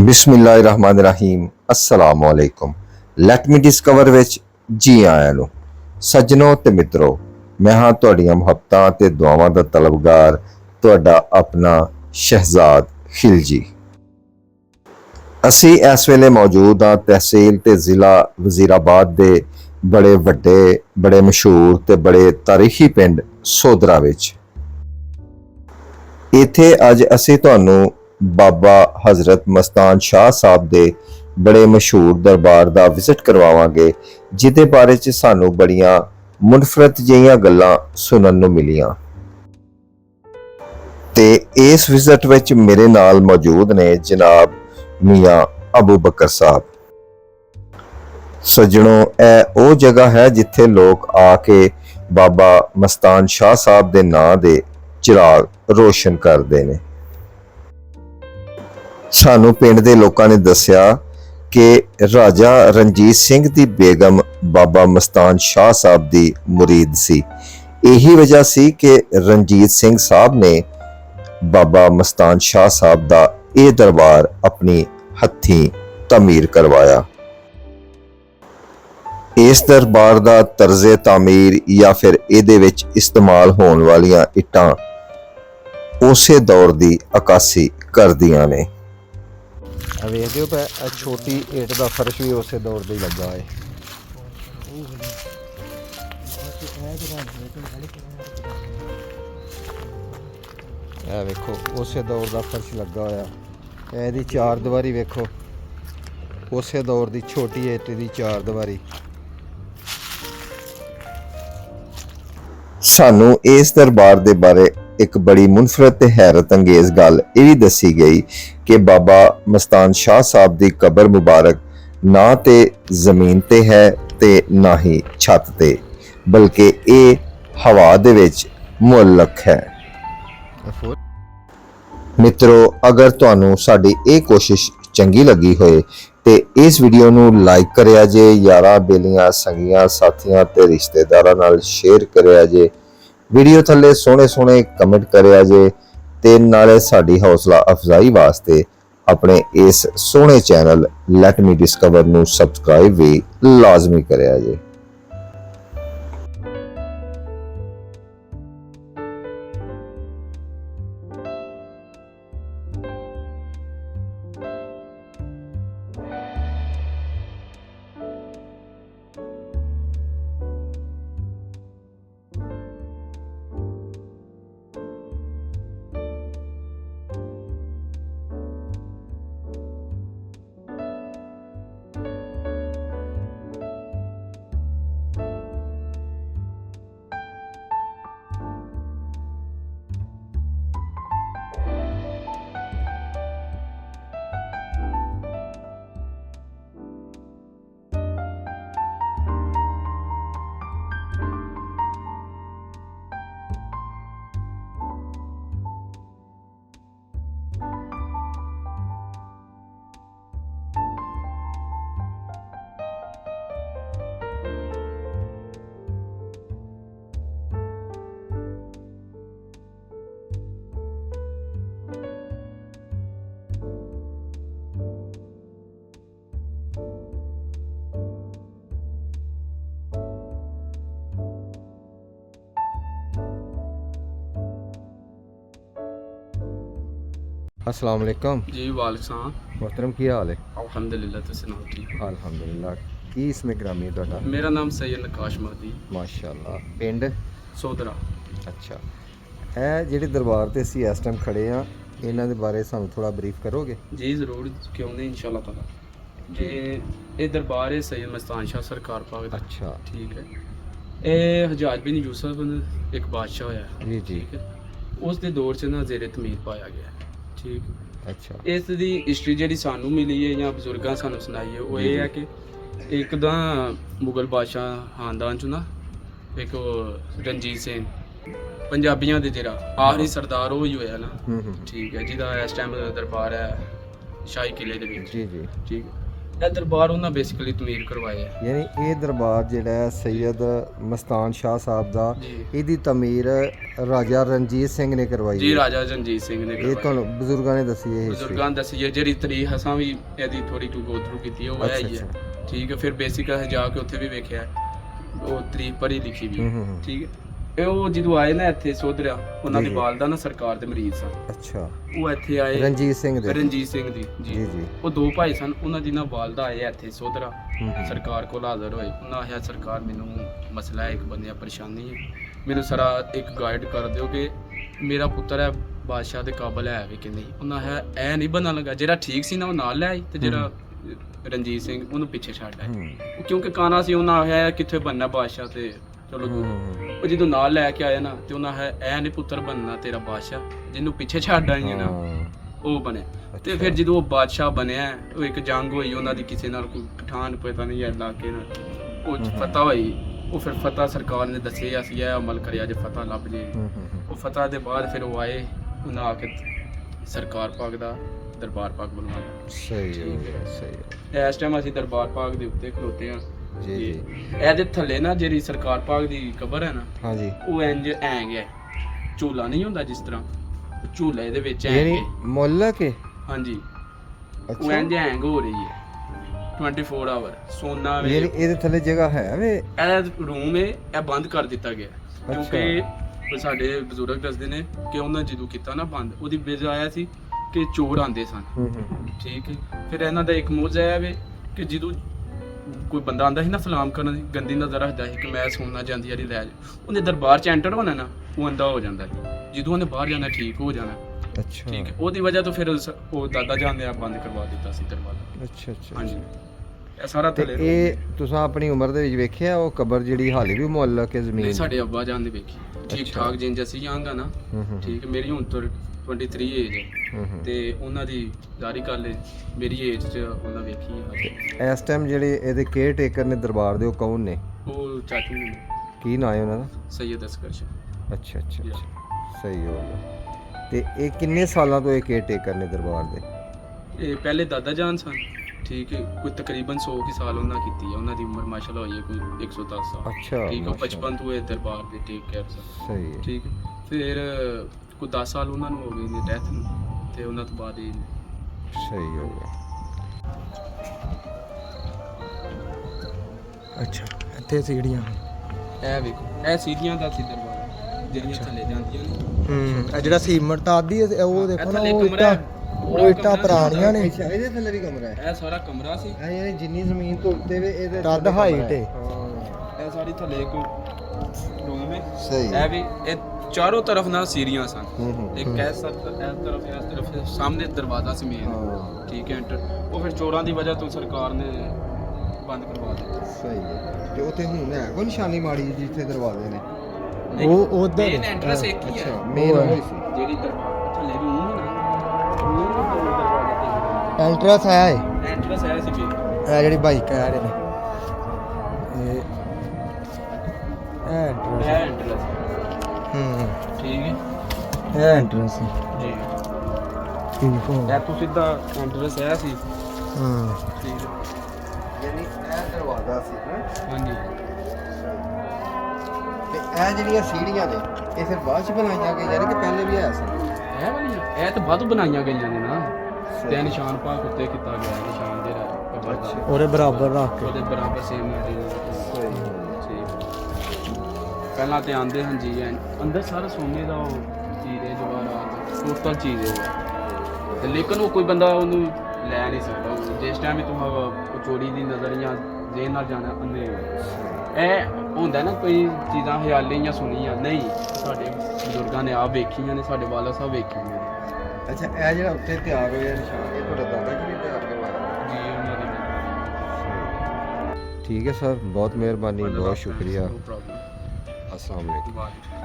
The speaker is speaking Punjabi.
ਬਿਸਮਿਲ੍ਲਾਹਿਰਰਹਿਮਾਨਿਰਰਹੀਮ। ਅਸਲਾਮ ਵਾਲੇਕੁਮ ਲੈਟ ਮੀ ਡਿਸਕਵਰ ਵਿੱਚ ਜੀ ਆਇਆਂ ਨੂੰ। ਸੱਜਣੋ ਤੇ ਮਿੱਤਰੋ, ਮੈਂ ਹਾਂ ਤੁਹਾਡੀਆਂ ਮੁਹੱਬਤਾਂ ਤੇ ਦੁਆਵਾਂ ਦਾ ਤਲਬਗਾਰ, ਤੁਹਾਡਾ ਆਪਣਾ ਸ਼ਹਿਜ਼ਾਦ ਖਿਲਜੀ। ਅਸੀਂ ਇਸ ਵੇਲੇ ਮੌਜੂਦ ਹਾਂ ਤਹਿਸੀਲ ਤੇ ਜ਼ਿਲ੍ਹਾ ਵਜ਼ੀਰਾਬਾਦ ਦੇ ਬੜੇ ਵੱਡੇ, ਬੜੇ ਮਸ਼ਹੂਰ ਤੇ ਬੜੇ ਤਾਰੀਖੀ ਪਿੰਡ ਸੋਦਰਾ ਵਿੱਚ। ਇੱਥੇ ਅੱਜ ਅਸੀਂ ਤੁਹਾਨੂੰ ਬਾਬਾ ਹਜ਼ਰਤ ਮਸਤਾਨ ਸ਼ਾਹ ਸਾਹਿਬ ਦੇ ਬੜੇ ਮਸ਼ਹੂਰ ਦਰਬਾਰ ਦਾ ਵਿਜ਼ਿਟ ਕਰਵਾਵਾਂਗੇ, ਜਿਹਦੇ ਬਾਰੇ ਚ ਸਾਨੂੰ ਬੜੀਆਂ ਮੁਨਫਰਤ ਜਿਹੀਆਂ ਗੱਲਾਂ ਸੁਣਨ ਨੂੰ ਮਿਲੀਆਂ। ਤੇ ਇਸ ਵਿਜ਼ਿਟ ਵਿੱਚ ਮੇਰੇ ਨਾਲ ਮੌਜੂਦ ਨੇ ਜਨਾਬ ਮੀਆਂ ਅਬੂ ਬਕਰ ਸਾਹਿਬ। ਸੱਜਣੋ, ਇਹ ਉਹ ਜਗ੍ਹਾ ਹੈ ਜਿੱਥੇ ਲੋਕ ਆ ਕੇ ਬਾਬਾ ਮਸਤਾਨ ਸ਼ਾਹ ਸਾਹਿਬ ਦੇ ਨਾਂ ਦੇ ਚਿਰਾਗ ਰੋਸ਼ਨ ਕਰਦੇ ਨੇ। ਸਾਨੂੰ ਪਿੰਡ ਦੇ ਲੋਕਾਂ ਨੇ ਦੱਸਿਆ ਕਿ ਰਾਜਾ ਰਣਜੀਤ ਸਿੰਘ ਦੀ ਬੇਗਮ ਬਾਬਾ ਮਸਤਾਨ ਸ਼ਾਹ ਸਾਹਿਬ ਦੀ ਮੁਰੀਦ ਸੀ। ਇਹੀ ਵਜ੍ਹਾ ਸੀ ਕਿ ਰਣਜੀਤ ਸਿੰਘ ਸਾਹਿਬ ਨੇ ਬਾਬਾ ਮਸਤਾਨ ਸ਼ਾਹ ਸਾਹਿਬ ਦਾ ਇਹ ਦਰਬਾਰ ਆਪਣੀ ਹੱਥੀਂ ਤਾਮੀਰ ਕਰਵਾਇਆ। ਇਸ ਦਰਬਾਰ ਦਾ ਤਰਜ਼ੇ ਤਾਮੀਰ ਜਾਂ ਫਿਰ ਇਹਦੇ ਵਿੱਚ ਇਸਤੇਮਾਲ ਹੋਣ ਵਾਲੀਆਂ ਇੱਟਾਂ ਉਸੇ ਦੌਰ ਦੀ ਅਕਾਸੀ ਕਰਦੀਆਂ ਨੇ। ਆ ਵੇਖਦੇ ਹੋ ਪੈ ਇਹ ਛੋਟੀ ਏਟ ਦਾ ਫਰਸ਼ ਵੀ ਉਸੇ ਦੌਰ ਦਾ ਹੀ ਲੱਗਾ ਹੋਇਆ ਇਹ ਵੇਖੋ, ਉਸੇ ਦੌਰ ਦਾ ਫਰਸ਼ ਲੱਗਾ ਹੋਇਆ। ਇਹਦੀ ਚਾਰ ਦੀਵਾਰੀ ਵੇਖੋ। ਉਸੇ ਦੌਰ ਦੀ ਛੋਟੀ ਏਟ ਦੀ ਚਾਰ ਦੀਵਾਰੀ। ਸਾਨੂੰ ਇਸ ਦਰਬਾਰ ਦੇ ਬਾਰੇ ਇੱਕ ਬੜੀ ਮੁਨਫਰਦ ਤੇ ਹੈਰਤ ਅੰਗੇਜ਼ ਗੱਲ ਇਹ ਵੀ ਦੱਸੀ ਗਈ ਕਿ ਬਾਬਾ ਮਸਤਾਨ ਸ਼ਾਹ ਸਾਹਿਬ ਦੀ ਕਬਰ ਮੁਬਾਰਕ ਨਾ ਤੇ ਜ਼ਮੀਨ ਤੇ ਹੈ ਤੇ ਨਾ ਹੀ ਛੱਤ ਤੇ, ਬਲਕਿ ਇਹ ਹਵਾ ਦੇ ਵਿੱਚ ਮੁਅੱਲਕ ਹੈ। ਇਹ ਮਿੱਤਰੋ, ਅਗਰ ਤੁਹਾਨੂੰ ਸਾਡੀ ਇਹ ਕੋਸ਼ਿਸ਼ ਚੰਗੀ ਲੱਗੀ ਹੋਏ, ਤੇ ਇਸ ਵੀਡੀਓ ਨੂੰ ਲਾਈਕ ਕਰਿਆ ਜੇ, ਯਾਰਾਂ, ਬੇਲੀਆਂ, ਸੰਗੀਆਂ, ਸਾਥੀਆਂ ਤੇ ਰਿਸ਼ਤੇਦਾਰਾਂ ਨਾਲ ਸ਼ੇਅਰ ਕਰਿਆ ਜੇ ਵੀਡੀਓ ਥੱਲੇ ਸੋਹਣੇ ਸੋਹਣੇ ਕਮੈਂਟ ਕਰਿਆ ਜੇ ਤੇ ਨਾਲੇ ਸਾਡੀ ਹੌਸਲਾ ਅਫਜ਼ਾਈ ਵਾਸਤੇ ਆਪਣੇ ਇਸ ਸੋਹਣੇ ਚੈਨਲ ਲੈਟ ਮੀ ਡਿਸਕਵਰ ਨੂੰ ਸਬਸਕ੍ਰਾਈਬ ਵੀ ਲਾਜ਼ਮੀ ਕਰਿਆ ਜੇ। ਅਸਲਾਮ ਅਲੈਕਮ जी वालेकुम सलाम ਮੁਹਤਰਮ ਕੀ ਹਾਲ ਹੈ अल्हम्दुलिल्लाह तुम सुनाओ ठीक ਅਲਹਮਦੁਲਿਲਾ ਕੀ ਇਸਮੇ ਗ੍ਰਾਮੀ ਤੁਹਾਡਾ मेरा नाम सैयद नकाश महदी ਮਾਸ਼ਾਅੱਲਾ ਪਿੰਡ सोदरा ਅੱਛਾ ਇਹ ਜਿਹੜੇ ਦਰਬਾਰ ਤੇ ਅਸੀਂ ਇਸ ਟਾਈਮ ਖੜੇ ਆ ਇਹਨਾਂ ਦੇ ਬਾਰੇ ਸਾਨੂੰ ਥੋੜਾ ਬਰੀਫ ਕਰੋਗੇ जी ज़रूर क्यों नहीं इंशाल्लाह ताला ये ये दरबार है सैयद मस्तान शाह सरकार पाक दा ਅੱਛਾ ठीक है ਇਹ ਹਜਾਜ ਬਿਨ ਯੂਸਫ ਇੱਕ ਬਾਦਸ਼ਾਹ ਹੋਇਆ ਜੀ ਜੀ ਠੀਕ ਹੈ ਉਸ ਦੇ ਦੌਰ 'ਚ ਨਾ ਜ਼ੇਰੇ ਤਮੀਰ ਪਾਇਆ ਗਿਆ ਠੀਕ। ਅੱਛਾ। ਇਸ ਦੀ ਹਿਸਟਰੀ ਜਿਹੜੀ ਸਾਨੂੰ ਮਿਲੀ ਹੈ ਜਾਂ ਬਜ਼ੁਰਗਾਂ ਸਾਨੂੰ ਸੁਣਾਈ ਹੈ ਉਹ ਇਹ ਹੈ ਕਿ ਇੱਕ ਤਾਂ ਮੁਗਲ ਬਾਦਸ਼ਾਹ ਖਾਨਦਾਨ ਚ ਨਾ ਇੱਕ ਉਹ ਰਣਜੀਤ ਸਿੰਘ। ਪੰਜਾਬੀਆਂ ਦੇ ਜਿਹੜਾ ਆਖਰੀ ਸਰਦਾਰ ਉਹ ਹੀ ਹੋਇਆ ਨਾ। ਹੂੰ ਹੂੰ। ਠੀਕ ਹੈ ਜਿਹਦਾ ਇਸ ਟਾਈਮ ਦਰਬਾਰ ਹੈ ਸ਼ਾਹੀ ਕਿਲੇ ਦੇ ਵਿੱਚ। ਜੀ ਜੀ। ਠੀਕ। ਇਹ ਦਰਬਾਰ ਉਹਨਾਂ ਬੇਸਿਕਲੀ ਤਮੀਰ ਕਰਵਾਇਆ ਹੈ। ਯਾਨੀ ਇਹ ਦਰਬਾਰ ਜਿਹੜਾ ਹੈ ਸੈਯਦ ਮਸਤਾਨ ਸ਼ਾਹ ਸਾਹਿਬ ਦਾ ਇਹਦੀ ਤਮੀਰ ਰਾਜਾ ਰਣਜੀਤ ਸਿੰਘ ਨੇ ਕਰਵਾਈ ਜੀ ਹੈ। ਰਾਜਾ ਰਣਜੀਤ ਸਿੰਘ ਨੇ ਇਹ ਤੁਹਾਨੂੰ ਬਜ਼ੁਰਗਾਂ ਨੇ ਦੱਸੀ ਇਹ ਬਜ਼ੁਰਗਾਂ ਦੱਸੀ ਜਿਹੜੀ ਤਰੀਖ ਹਸਾਂ ਵੀ ਇਹਦੀ ਥੋੜੀ ਟੂ ਗੋ ਥਰੂ ਕੀਤੀ ਹੈ, ਉਹ ਹੈ ਹੀ ਹੈ। ਠੀਕ ਹੈ ਫਿਰ ਬੇਸਿਕ ਜਾ ਕੇ ਉੱਥੇ ਵੀ ਵੇਖਿਆ ਉਹ ਤਰੀਕ ਪੜ੍ਹੀ ਲਿਖੀ ਵੀ ਹੂੰ। ਹੈ। ਹੂੰ ਹੂੰ। ਠੀਕ ਹੈ। ਇਹ ਉਹ ਜਦੋਂ ਆਏ ਨਾ ਇੱਥੇ ਸੋਧਰਿਆ ਉਹਨਾਂ ਦੀ। ਵਾਲਦਾ ਨਾ ਸਰਕਾਰ ਦੇ ਮਰੀਜ਼ ਸਨ। ਅੱਛਾ। ਉਹ ਇੱਥੇ ਆਏ। ਰਣਜੀਤ ਸਿੰਘ ਦੇ। ਰਣਜੀਤ ਸਿੰਘ ਦੀ ਜੀ। ਜੀ ਉਹ ਦੋ ਭਾਈ ਸਨ ਉਹਨਾਂ ਦੀ ਨਾ ਵਾਲਦਾ ਆਏ ਇੱਥੇ ਸੋਧਰਾ। ਸਰਕਾਰ ਕੋਲ ਹਾਜ਼ਰ ਹੋਏ। ਉਹਨਾਂ ਆਖਿਆ ਸਰਕਾਰ ਮੈਨੂੰ ਮਸਲਾ ਹੈ ਇੱਕ ਬੰਦਿਆ ਪਰੇਸ਼ਾਨੀ ਹੈ। ਮੈਨੂੰ ਸਰਾ ਇੱਕ ਗਾਈਡ ਕਰ ਦਿਓ ਕਿ ਮੇਰਾ ਪੁੱਤਰ ਹੈ ਬਾਦਸ਼ਾਹ ਦੇ ਕਾਬਲ ਹੈ ਵੀ ਕਿ ਨਹੀਂ? ਉਹਨਾਂ ਹੈ ਐ ਨਹੀਂ ਬਣਨ ਲੱਗਾ। ਜਿਹੜਾ ਠੀਕ ਸੀ ਨਾ ਉਹ ਨਾਲ ਲੈ ਆਈ ਤੇ ਜਿਹੜਾ ਰਣਜੀਤ ਸਿੰਘ ਉਹਨੂੰ ਪਿੱਛੇ ਛੱਡ ਆਏ। ਕਿਉਂਕਿ ਕਾਨਾ ਸੀ? ਉਹਨਾਂ ਆਖਿਆ ਕਿੱਥੇ ਬੰਨਾ ਬਾਦਸ਼ਾਹ ਤੇ ਚਲੋ ਉਹ ਜਦੋਂ ਨਾਲ ਲੈ ਕੇ ਆਇਆ ਨਾ ਤੇ ਉਹਨਾਂ ਹੈ ਐ ਨਹੀਂ ਪੁੱਤਰ ਬਣਨਾ ਤੇਰਾ ਬਾਦਸ਼ਾਹ ਜਿਹਨੂੰ ਪਿੱਛੇ ਛੱਡ ਆਈ ਹੈ ਨਾ। ਉਹ ਬਣਿਆ। ਤੇ। ਫਿਰ ਜਦੋਂ ਉਹ ਬਾਦਸ਼ਾਹ ਬਣਿਆ ਉਹ ਇੱਕ ਜੰਗ ਹੋਈ ਉਹਨਾਂ ਦੀ ਕਿਸੇ ਨਾਲ ਕੋਈ ਪਠਾਨ ਪਤਾ ਨਹੀਂ ਹੈ ਇਲਾਕੇ ਨਾਲ ਉਹ ਫਤਹ ਹੋਈ। ਉਹ ਫਿਰ ਫਤਹ ਸਰਕਾਰ ਨੇ ਦੱਸਿਆ ਅਸੀਂ ਇਹ ਅਮਲ ਕਰਿਆ ਜੇ ਫਤਹ ਲੱਭ ਜੇ। ਉਹ ਫਤਹ ਦੇ ਬਾਅਦ ਫਿਰ ਉਹ ਆਏ ਉਹਨਾਂ ਆ ਕੇ ਸਰਕਾਰ ਪਾਕ ਦਾ ਦਰਬਾਰ ਪਾਕ ਬਣਵਾਇਆ। ਸਹੀ ਹੋ ਸਹੀ ਹੋ। ਇਸ ਟਾਈਮ ਅਸੀਂ ਦਰਬਾਰ ਪਾਕ ਦੇ ਉੱਤੇ ਖਲੋਤੇ ਆ। ਜੀ ਜੀ। ਇਹਦੇ ਥੱਲੇ ਨਾ ਜਿਹੜੀ ਸਰਕਾਰ ਪਾਕ ਦੀ ਕਬਰ ਹੈ ਨਾ ਹਾਂਜੀ। ਉਹ ਇੰਜ ਐਂਗ ਹੈ। ਝੂਲਾ ਨਹੀਂ ਹੁੰਦਾ ਜਿਸ ਤਰ੍ਹਾਂ ਝੂਲਾ ਇਹਦੇ ਵਿੱਚ ਐਂਗ ਯਾਨੀ ਹੈ। ਮੁੱਲ ਕੇ? ਹਾਂਜੀ। ਉਹ ਇੰਜ ਹੈਂਗ ਹੋ ਰਹੀ ਹੈ। 24 ਆਵਰ ਸੋਨਾ ਵੇ। ਯਾਨੀ ਇਹਦੇ ਥੱਲੇ ਜਗ੍ਹਾ ਹੈ ਵੇ? ਇਹ ਰੂਮ ਹੈ ਇਹ ਬੰਦ ਕਰ ਦਿੱਤਾ ਗਿਆ। ਕਿਉਂਕਿ ਸਾਡੇ ਬਜ਼ੁਰਗ ਦੱਸਦੇ ਨੇ ਕਿ ਉਹਨਾਂ ਜਦੋਂ ਕੀਤਾ ਨਾ ਬੰਦ ਉਹਦੀ ਵਜ੍ਹਾ ਆਇਆ ਸੀ ਕਿ ਚੋਰ ਆਂਦੇ ਸਨ। ਹੂੰ ਹੂੰ। ਹੂੰ। ਠੀਕ ਹੈ। ਫਿਰ ਇਹਨਾਂ ਦਾ ਇੱਕ ਮੋਜ ਆਇਆ ਵੇ ਕਿ ਜਦੋਂ ਕੋਈ ਬੰਦਾ ਆਂਦਾ ਸੀ ਨਾ ਸਲਾਮ ਕਰਨ ਦੀ ਗੰਦੀ ਨਜ਼ਰ ਰੱਖਦਾ ਸੀ ਕਿ ਮੈਂ ਸੋਨਾ ਜਾਂਦੀ ਯਾਰੀ ਲੈ ਜਾ ਉਹਨੇ ਦਰਬਾਰ ਚ ਐਂਟਰ ਹੋਣਾ ਨਾ ਉਹ ਅੰਦਾ ਹੋ ਜਾਂਦਾ ਸੀ। ਜਦੋਂ ਉਹਨੇ ਬਾਹਰ ਜਾਣਾ ਠੀਕ ਹੋ ਜਾਣਾ। ਅੱਛਾ। ਠੀਕ ਹੈ ਉਹਦੀ ਵਜ੍ਹਾ ਤੋਂ ਫਿਰ ਉਸ- ਉਹ ਦਾਦਾ ਜਾਨ ਨੇ ਆ ਬੰਦ ਕਰਵਾ ਦਿੱਤਾ ਸੀ ਦਰਵਾਜ਼ਾ। ਅੱਛਾ ਅੱਛਾ। ਹਾਂਜੀ। ਇਹ ਸਾਰਾ ਤੇ ਥੱਲੇ ਇਹ ਤੁਸੀਂ ਆਪਣੀ ਉਮਰ ਦੇ ਵਿੱਚ ਵੇਖਿਆ ਉਹ ਕਬਰ ਜਿਹੜੀ ਹਾਲੇ ਵੀ ਮੁੱਲ ਕੇ ਜ਼ਮੀਨ ਨਹੀਂ ਸਾਡੇ ਅੱਬਾ ਜਾਨ ਦੇ ਵੇਖੀ। ਠੀਕ। ਠਾਕ ਜਿੰਜ ਅਸੀਂ ਜਾਂਗਾ ਨਾ। ਹੂੰ ਹੂੰ। ਠੀਕ ਹੈ, ਮੇਰੀ ਹੁਣ ਤੋਂ 23 ਏਜ ਹੈ ਹੂੰ ਹੂੰ। ਤੇ ਉਹਨਾਂ ਦੀ ਜ਼ਾਰੀ ਹੈ ਮੇਰੀ ਏਜ ਚ ਉਹਨਾਂ ਵੇਖੀ ਹੈ ਇਸ ਟਾਈਮ ਜਿਹੜੇ ਇਹਦੇ ਕੇਅਰ ਟੇਕਰ ਨੇ ਦਰਬਾਰ ਦੇ ਉਹ ਕੌਣ ਨੇ? ਉਹ ਚਾਚੂ ਨੇ। ਕੀ ਨਾਂ ਹੈ ਉਹਨਾਂ ਦਾ? ਸੈਯਦ ਅਸਕਰ ਸ਼ਾਹ। ਅੱਛਾ ਅੱਛਾ ਅੱਛਾ। ਸਹੀ ਹੋ ਗਿਆ। ਤੇ ਇਹ ਕਿੰਨੇ ਸਾਲਾਂ ਤੋਂ ਇਹ ਕੇਅਰ ਟੇਕਰ ਨੇ ਦਰਬਾਰ ਦੇ? ਇਹ ਪਹਿਲੇ ਦਾਦਾ ਜਾਨ ਸਨ। ਠੀਕ ਹੈ ਕੋਈ ਤਕਰੀਬਨ 100 ਕੀ ਸਾਲ ਉਹਨਾਂ ਕੀਤੀ ਹੈ ਉਹਨਾਂ ਦੀ ਉਮਰ ਮਾਸ਼ਾਅੱਲਾ ਹੋਈ ਹੈ ਕੋਈ 110 ਸਾਲ। ਅੱਛਾ ਠੀਕ ਹੈ ਮਾਸ਼ਾਅੱਲਾ। 55 ਤੋਂ ਇਹ ਦਰਬਾਰ ਦੇ ਟੇਕ ਕੇਅਰ ਸਨ। ਸਹੀ ਹੈ। ਠੀਕ ਹੈ। ਫਿਰ ਕੋਈ 10 ਸਾਲ ਉਹਨਾਂ ਨੂੰ ਹੋ ਗਏ ਨੇ ਡੈਥ ਨੂੰ ਤੇ ਉਹਨਾਂ ਤੋਂ ਬਾਅਦ ਇਹ ਸਹੀ ਹੋ ਗਿਆ। ਅੱਛਾ ਇੱਥੇ ਸੀੜੀਆਂ ਇਹ ਵੇਖੋ ਇਹ ਸੀੜੀਆਂ ਦਾ ਸੀ ਦਰਬਾਰ ਜਿਹੜੀਆਂ ਥੱਲੇ ਜਾਂਦੀਆਂ ਨੇ। ਹੂੰ ਇਹ ਜਿਹੜਾ ਸੀਮਟ ਆਦੀ ਹੈ ਉਹ ਦੇਖੋ ਨਾ ਉਹ ਇੱਟਾਂ। ਉਹ ਇੱਟਾਂ ਪੁਰਾਣੀਆਂ ਨੇ। ਅੱਛਾ ਇਹਦੇ ਥੱਲੇ ਵੀ ਕਮਰਾ ਹੈ। ਇਹ ਸਾਰਾ ਕਮਰਾ ਸੀ। ਇਹ ਯਾਨੀ ਜਿੰਨੀ ਜ਼ਮੀਨ ਤੋਂ ਉੱਤੇ ਵੇ ਇਹਦੇ ਕਮਰਾ height ਹੈ। ਹਾਂ। ਇਹ ਸਾਰੀ ਥੱਲੇ ਇੱਕ ਰੂਮ ਹੈ ਸਹੀ। ਇਹ ਵੀ ਇਹ ਚਾਰੋਂ ਤਰਫ ਨਾਲ ਸੀੜੀਆਂ ਸਨ। ਹੂੰ ਹੂੰ ਇੱਕ ਇਸ ਤਰਫ ਇਸ ਤਰਫ ਇਸ ਤਰਫ ਸਾਹਮਣੇ ਦਰਵਾਜ਼ਾ ਸੀ ਮੇਨ ਹਾਂ। ਠੀਕ ਹੈ ਐਂਟਰ ਉਹ ਫਿਰ ਚੋਰਾਂ ਦੀ ਵਜ੍ਹਾ ਤੋਂ ਸਰਕਾਰ ਨੇ ਬੰਦ ਕਰਵਾ ਦਿੱਤਾ। ਸਹੀ ਹੈ। ਤੇ ਉੱਥੇ ਹੁਣ ਹੈ ਕੋਈ ਨਿਸ਼ਾਨੀ ਮਾੜੀ ਜਿੱਥੇ ਦਰਵਾਜ਼ੇ ਨੇ? ਉਹ ਉਧਰ ਮੇਨ ਐਂਟਰੈਂਸ ਇੱਕ ਹੀ ਹੈ। ਅੱਛਾ ਮੇਨ ਉਹ ਹੈ। ਹੋਈ ਸੀ। ਜਿਹੜੀ ਦਰਵਾਜ਼ਾ ਥੱਲੇ ਰੂਮ ਹੈ ਨਾ। ਦਰਵਾਜ਼ਾ ਐਂਟਰੈਂਸ ਆਇਆ ਹੈ। ਤੇ ਐਂਟਰੈਂਸ ਹੈ ਸੀ ਵੀ ਇਹ ਜਿਹੜੀ ਬਾਈਕ ਰਹੇ ਨੇ ਇਹ ਐਂਟਰੈਂਸ ਐਂਟਰੈਂਸ ਹੂੰ ਠੀਕ ਹੈ। ਇਹ ਐਂਟਰੈਂਸ ਜੀ। ਇਨਫੋ ਇਹ ਤੋਂ ਸਿੱਧਾ ਐਂਟਰੈਂਸ ਹੈ ਸੀ ਹਾਂ। ਠੀਕ ਹੈ। ਯਾਨੀ ਇਹ ਦਰਵਾਜ਼ਾ ਸੀ ਹੈਂ? ਹਾਂਜੀ। ਤੇ ਇਹ ਜਿਹੜੀਆਂ ਸੀੜੀਆਂ ਨੇ ਇਹ ਫਿਰ ਬਾਅਦ ਚ ਬਣਾਈਆਂ ਗਈਆਂ ਨੇ ਕਿ ਪਹਿਲੇ ਵੀ ਆਇਆ ਸੀ? ਇਹ ਵਾਲੀਆਂ ਇਹ ਤਾਂ ਵੱਧ ਬਣਾਈਆਂ ਗਈਆਂ ਨੇ ਨਾ। ਤੇ ਇਹ ਨਿਸ਼ਾਨ ਪਾਕ ਉੱਤੇ ਕੀਤਾ ਗਿਆ ਹੈ, ਨਿਸ਼ਾਨ ਦਾ ਉਹਦੇ ਬਰਾਬਰ ਰੱਖ ਕੇ। ਉਹਦੇ ਬਰਾਬਰ ਸੇਮ ਹੈ ਪਹਿਲਾਂ ਤੇ ਆਂਦੇ ਹਨ ਜੀ ਐਨ ਅੰਦਰ ਸਾਰਾ ਸੋਨੇ ਦਾ ਉਹ ਚੀਜ਼ ਹੈ ਜਵਾਹਰਾਤ ਟੋਟਲ ਚੀਜ਼ ਹੈ। ਉਹ। ਤੇ ਲੇਕਿਨ ਉਹ ਕੋਈ ਬੰਦਾ ਉਹਨੂੰ ਲੈ ਨਹੀਂ ਸਕਦਾ। ਉਹ ਜਿਸ ਟਾਈਮ ਵੀ ਤੂੰ ਉਹ ਚੋਰੀ ਦੀ ਨਜ਼ਰ ਜਾਂ ਜੇਨ ਨਾਲ ਜਾਣਾ ਅੰਨੇ ਇਹ ਹੁੰਦਾ ਨਾ ਕੋਈ ਚੀਜ਼ਾਂ ਖਿਆਲੀ ਜਾਂ ਸੁਣੀਆਂ। ਨਹੀਂ ਸਾਡੇ ਬਜ਼ੁਰਗਾਂ ਨੇ ਆਪ ਵੇਖੀਆਂ ਨੇ ਸਾਡੇ ਵਾਲਾ ਸਾਹਿਬ ਵੇਖੀਆਂ ਨੇ। ਅੱਛਾ ਇਹ ਜਿਹੜਾ ਉੱਤੇ ਤਿਆਰ ਹੋਇਆ ਨਿਸ਼ਾਨ ਇਹ ਤੁਹਾਡਾ ਦਾਦਾ ਜੀ ਨੇ ਤਿਆਰ ਕਰਵਾਇਆ? ਜੀ ਉਹਨਾਂ ਦੇ ਠੀਕ ਹੈ ਸਰ ਬਹੁਤ ਮਿਹਰਬਾਨੀ ਬਹੁਤ ਸ਼ੁਕਰੀਆ। Assalamu alaikum.